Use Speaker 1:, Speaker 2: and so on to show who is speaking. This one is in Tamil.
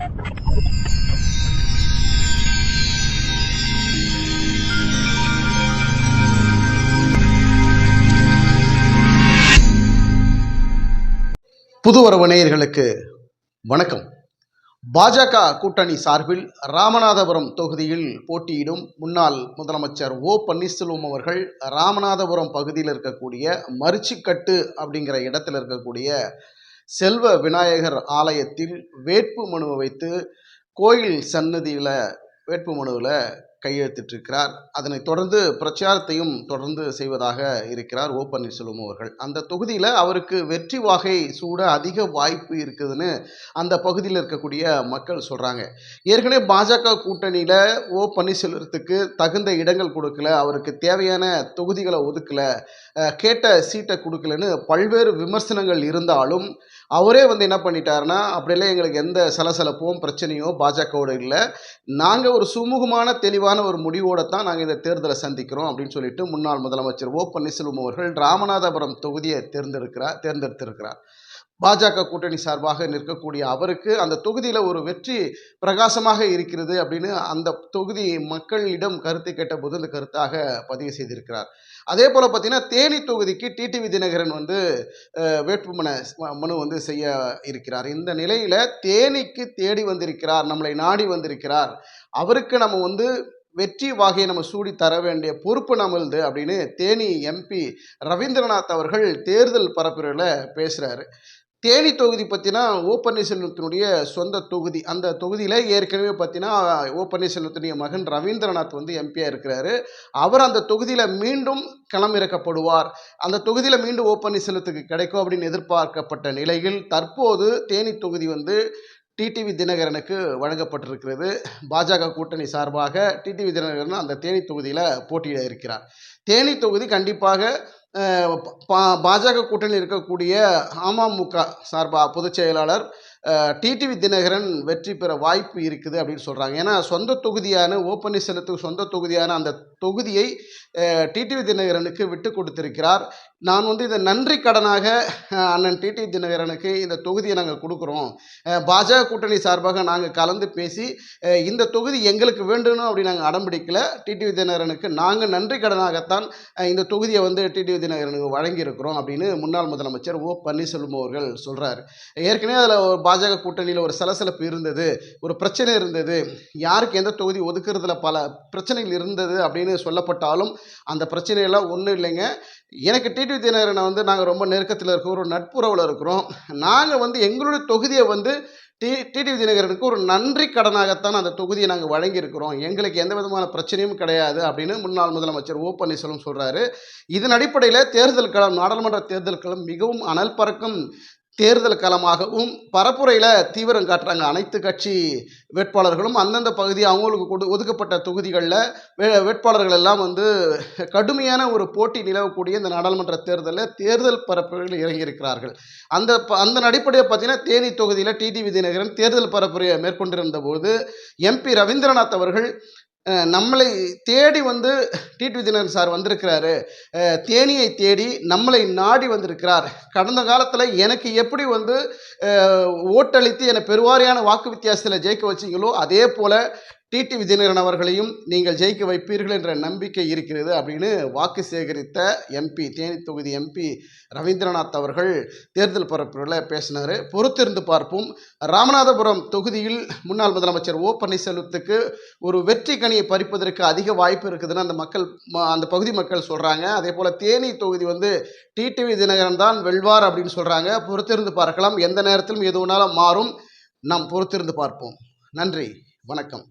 Speaker 1: புதுவரவு நேயர்களுக்கு வணக்கம். பாஜக கூட்டணி சார்பில் ராமநாதபுரம் தொகுதியில் போட்டியிடும் முன்னாள் முதலமைச்சர் ஓ பன்னீர்செல்வம் அவர்கள் ராமநாதபுரம் பகுதியில் இருக்கக்கூடிய மரிச்சிக்கட்டு அப்படிங்கிற இடத்துல இருக்கக்கூடிய செல்வ விநாயகர் ஆலயத்தில் வேட்பு மனுவை வைத்து கோயில் சன்னதியில் வேட்பு மனுவில் கையெழுத்திட்டிருக்கிறார். அதனைத் தொடர்ந்து பிரச்சாரத்தையும் தொடர்ந்து செய்வதாக இருக்கிறார் ஓ பன்னீர்செல்வம் அவர்கள். அந்த தொகுதியில் அவருக்கு வெற்றி வாகை சூட அதிக வாய்ப்பு இருக்குதுன்னு அந்த பகுதியில் இருக்கக்கூடிய மக்கள் சொல்கிறாங்க ஏற்கனவே பாஜக கூட்டணியில் ஓ பன்னீர்செல்வத்துக்கு தகுந்த இடங்கள் கொடுக்கல அவருக்கு தேவையான தொகுதிகளை ஒதுக்கல கேட்ட சீட்டை கொடுக்கலன்னு பல்வேறு விமர்சனங்கள் இருந்தாலும் அவரே வந்து என்ன பண்ணிட்டாருன்னா அப்படிலாம் எங்களுக்கு எந்த சலசலப்பும் பிரச்சனையோ பாஜகவோட இல்லை. நாங்கள் ஒரு சுமூகமான தெளிவான ஒரு முடிவோடு தான் நாங்கள் இந்த தேர்தலை சந்திக்கிறோம் அப்படின்னு சொல்லிட்டு முன்னாள் முதலமைச்சர் ஓ பன்னீர்செல்வம் அவர்கள் ராமநாதபுரம் தொகுதியை தேர்ந்தெடுக்கிறார் தேர்ந்தெடுத்திருக்கிறார். பாஜக கூட்டணி சார்பாக நிற்கக்கூடிய அவருக்கு அந்த தொகுதியில் ஒரு வெற்றி பிரகாசமாக இருக்கிறது அப்படின்னு அந்த தொகுதி மக்களிடம் கருத்து கேட்டபோது அந்த கருத்தாக பதிவு செய்திருக்கிறார். அதே போல் பார்த்தீங்கன்னா தேனி தொகுதிக்கு டிடிவி தினகரன் வந்து வேட்புமன மனு வந்து செய்ய இருக்கிறார். இந்த நிலையில் தேனிக்கு தேடி வந்திருக்கிறார் நம்மளை நாடி வந்திருக்கிறார். அவருக்கு நம்ம வந்து வெற்றி வாகையை நம்ம சூடி தர வேண்டிய பொறுப்பு நம்மளுது அப்படின்னு தேனி எம்பி ரவீந்திரநாத் அவர்கள் தேர்தல் பரப்புரையில் பேசுகிறாரு தேனி தொகுதி பார்த்தீங்கன்னா ஓ பன்னீர்செல்வத்தினுடைய சொந்த தொகுதி. அந்த தொகுதியில் ஏற்கனவே பார்த்தீங்கன்னா ஓ பன்னீர்செல்வத்தினுடைய மகன் ரவீந்திரநாத் வந்து எம்பியாக இருக்கிறாரு. அவர் அந்த தொகுதியில் மீண்டும் களமிறக்கப்படுவார் அந்த தொகுதியில் மீண்டும் ஓ பன்னீர்செல்வத்துக்கு கிடைக்கும் அப்படின்னு எதிர்பார்க்கப்பட்ட நிலையில் தற்போது தேனி தொகுதி வந்து டிடிவி தினகரனுக்கு வழங்கப்பட்டிருக்கிறது. பாஜக கூட்டணி சார்பாக டிடிவி தினகரன் அந்த தேனி தொகுதியில் போட்டியிட இருக்கிறார் தேனி தொகுதி கண்டிப்பாக பா- பாஜக கூட்டணியில் இருக்கக்கூடிய அமமுக சார்பா பொதுச் செயலாளர் டிடிவி தினகரன் வெற்றி பெற வாய்ப்பு இருக்குது அப்படின்னு சொல்கிறாங்க ஏன்னா சொந்த தொகுதியான ஓ பன்னீர்செல்வத்துக்கு சொந்த தொகுதியான அந்த தொகுதியை டிடிவி தினகரனுக்கு விட்டு கொடுத்திருக்கிறார். நான் வந்து இதை நன்றி கடனாக அண்ணன் டிடிவி தினகரனுக்கு இந்த தொகுதியை நாங்கள் கொடுக்குறோம். பாஜக கூட்டணி சார்பாக நாங்கள் கலந்து பேசி இந்த தொகுதி எங்களுக்கு வேண்டும் அப்படி நாங்கள் அடம்பிடிக்கல டிடிவி தினகரனுக்கு நாங்கள் நன்றி கடனாகத்தான் இந்த தொகுதியை வந்து டிடிவி தினகரனுக்கு வழங்கியிருக்கிறோம் அப்படின்னு முன்னாள் முதலமைச்சர் ஓ. பன்னீர்செல்வம் அவர்கள் சொல்கிறார் ஏற்கனவே அதில் பாஜக கூட்டணியில் ஒரு சலசலப்பு இருந்தது ஒரு பிரச்சனை இருந்தது. யாருக்கு எந்த தொகுதி ஒதுக்குறதுல பல பிரச்சனைகள் இருந்தது அப்படின்னு சொல்லப்பட்டாலும் அந்த பிரச்சனையெல்லாம் ஒன்றும் இல்லைங்க. எனக்கு டிடி தினகரனை வந்து நாங்கள் ரொம்ப நெருக்கத்தில் இருக்கிறோம் ஒரு நட்புறவில் இருக்கிறோம். நாங்கள் வந்து எங்களுடைய தொகுதியை வந்து டி டிடிவி தினகரனுக்கு ஒரு நன்றி கடனாகத்தான் அந்த தொகுதியை நாங்கள் வழங்கியிருக்கிறோம். எங்களுக்கு எந்த விதமான பிரச்சனையும் கிடையாது அப்படின்னு முன்னாள் முதலமைச்சர் ஓ பன்னீர்செல்வம் சொல்கிறாரு இதன் அடிப்படையில் தேர்தல் களம் நாடாளுமன்ற தேர்தல் களம் மிகவும் அனல் பறக்கும். தேர்தல் களமாகவும் பரப்புரையில் தீவிரம் காட்டுறாங்க அனைத்து கட்சி வேட்பாளர்களும். அந்தந்த பகுதி அவங்களுக்கு கொடு ஒதுக்கப்பட்ட தொகுதிகளில் வே வேட்பாளர்கள் எல்லாம் வந்து கடுமையான ஒரு போட்டி நிலவக்கூடிய இந்த நாடாளுமன்ற தேர்தலில் தேர்தல் பரப்புரையில் இறங்கியிருக்கிறார்கள். அந்த ப- அந்த அடிப்படையை பார்த்தீங்கன்னா தேனி தொகுதியில் டிடிவி தினகரன் தேர்தல் பரப்புரையை மேற்கொண்டிருந்த போது எம்பி ரவீந்திரநாத் அவர்கள் நம்மளை தேடி வந்து டிடி தினகரன் சார் வந்திருக்கிறாரு. தேனியை தேடி நம்மளை நாடி வந்திருக்கிறார். கடந்த காலத்தில் எனக்கு எப்படி வந்து ஓட்டளித்து என்னை பெருவாரியான வாக்கு வித்தியாசத்தில் ஜெயிக்க வச்சீங்களோ அதே போல் டிடிவி தினகரன் அவர்களையும் நீங்கள் ஜெயிக்க வைப்பீர்கள் என்ற நம்பிக்கை இருக்கிறது அப்படின்னு வாக்கு சேகரித்த எம்பி தேனி தொகுதி எம்பி ரவீந்திரநாத் அவர்கள் தேர்தல் பரப்புரையில் பேசினார். பொறுத்திருந்து பார்ப்போம். ராமநாதபுரம் தொகுதியில் முன்னாள் முதலமைச்சர் ஓ பன்னீர்செல்வத்துக்கு ஒரு வெற்றி கனியை பறிப்பதற்கு அதிக வாய்ப்பு இருக்குதுன்னு அந்த மக்கள் அந்த பகுதி மக்கள் சொல்கிறாங்க அதே போல் தேனி தொகுதி வந்து டிடிவி தினகரன் தான் வெல்வார் அப்படின்னு சொல்கிறாங்க பொறுத்திருந்து பார்க்கலாம். எந்த நேரத்திலும் எதுவுனாலும் மாறும். நாம் பொறுத்திருந்து பார்ப்போம். நன்றி. வணக்கம்.